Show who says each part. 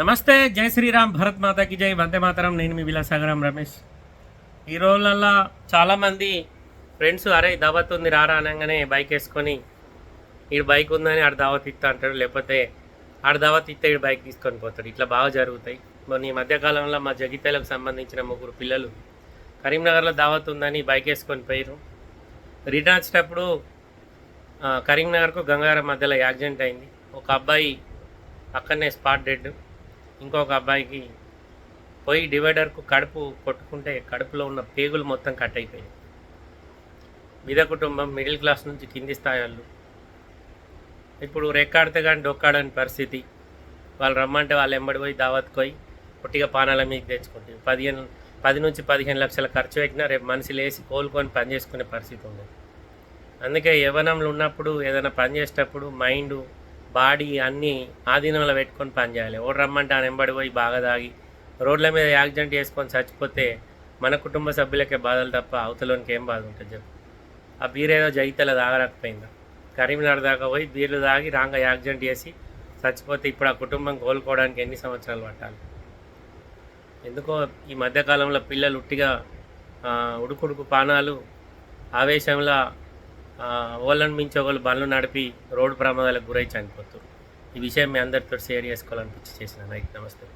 Speaker 1: నమస్తే జై శ్రీరామ్ భరత్ మాతాకి జై వందే మాతరం. నేను మీ విలాసాగరం రమేష్. ఈ రోజులల్లో చాలామంది ఫ్రెండ్స్ అరే దావత్ ఉంది రారా అనగానే బైక్ వేసుకొని ఈడు బైక్ ఉందని ఆడ దావత్ ఇస్తా అంటాడు. లేకపోతే ఆడ దావత్ ఇస్తే ఈడు బైక్ తీసుకొని పోతాడు. ఇట్లా బాగా జరుగుతాయి. మొన్న ఈ మధ్యకాలంలో మా జగిత్యాలకు సంబంధించిన ముగ్గురు పిల్లలు కరీంనగర్లో దావత్ ఉందని బైక్ వేసుకొని పోయారు రిటర్న్ వచ్చేటప్పుడు కరీంనగర్కు గంగారం మధ్యలో యాక్సిడెంట్ అయింది. ఒక అబ్బాయి అక్కడనే స్పాట్ డెడ్ ఇంకొక అబ్బాయికి పోయి డివైడర్కు కడుపు కొట్టుకుంటే కడుపులో ఉన్న పేగులు మొత్తం కట్ అయిపోయాయి. మిద కుటుంబం మిడిల్ క్లాస్ నుంచి కింది స్థాయి వాళ్ళు. ఇప్పుడు రెక్కాడితే కానీ డొక్కాడని పరిస్థితి. వాళ్ళు రమ్మంటే వాళ్ళు ఎంబడి పోయి దావత్కి పోయి పొట్టిగా పానాల మీకు తెచ్చుకుంటుంది పదిహేను పది నుంచి పదిహేను లక్షల ఖర్చు పెట్టినా రేపు మనిషి లేచి కోలుకొని పని చేసుకునే పరిస్థితి ఉంది అందుకే యవ్వనంలో ఉన్నప్పుడు ఏదైనా పని చేసేటప్పుడు మైండ్ బాడీ అన్నీ ఆధీనంలో పెట్టుకొని పని చేయాలి. రమ్మంటే ఆ వెంబడి పోయి బాగా తాగి రోడ్ల మీద యాక్సిడెంట్ చేసుకొని చచ్చిపోతే మన కుటుంబ సభ్యులకే బాధలు తప్ప అవతలోనికి ఏం బాధ ఉంటుంది చెప్పు. ఆ బీర్ ఏదో జైతల తాగలేకపోయిందా కరీంనగర్ దాకా పోయి బీర్లు తాగి రాంగా యాక్సిడెంట్ చేసి చచ్చిపోతే ఇప్పుడు ఆ కుటుంబం కోలుకోవడానికి ఎన్ని సంవత్సరాలు పట్టాలి? ఎందుకో ఈ మధ్యకాలంలో పిల్లలు ఉట్టిగా ఉడుకుడుకు పానాలు ఆవేశంలో ఆ, ఓళ్ళని మించి ఒకళ్ళు బండ్లు నడిపి రోడ్డు ప్రమాదాలకు గురై చనిపోతారు ఈ విషయం మీ అందరితో షేర్ చేసుకోవాలనిపించి చేసిన నైట్ నమస్తే.